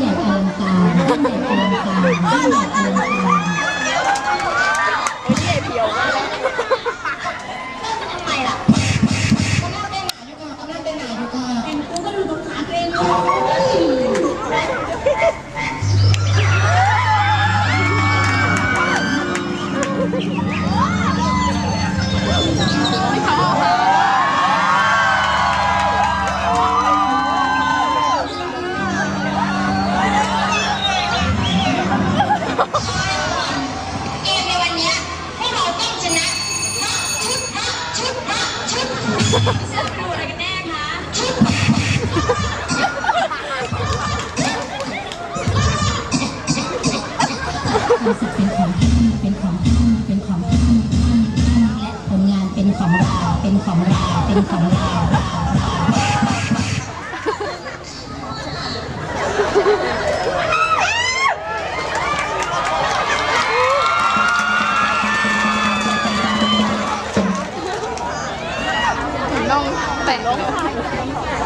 อย่าตามตามอย่าตามตามอย่าตามตามไม่ข ดูอะไรกันแน่คะควาสุขเป็นของท่านเป็นของท่านเป็นของท่านและผลงานเป็นของเราเป็นของเราเป็นของเรา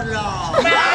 你干啥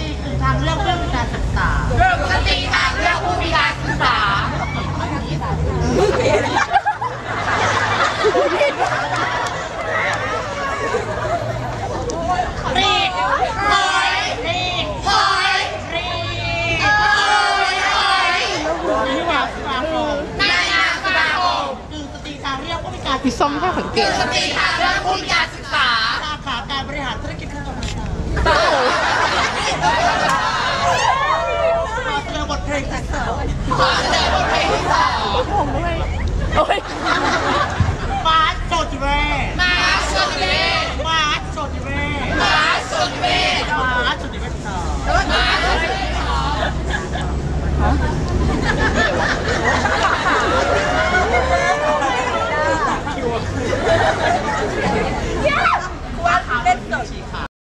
ติคือทางเลือกเพื่อการศึกษาเรื่องสติทางเลือกผู้พิการศึกษาอีส้มแค่สังเกตสติทางเรื่องผู้ ผ่านแต่บทเพลงที่สองผมด้วยโอ้ยมาสดเวมาสดเวมาสดเวมาสดเวมาสดเวต่อมาสดเวสวรต่อ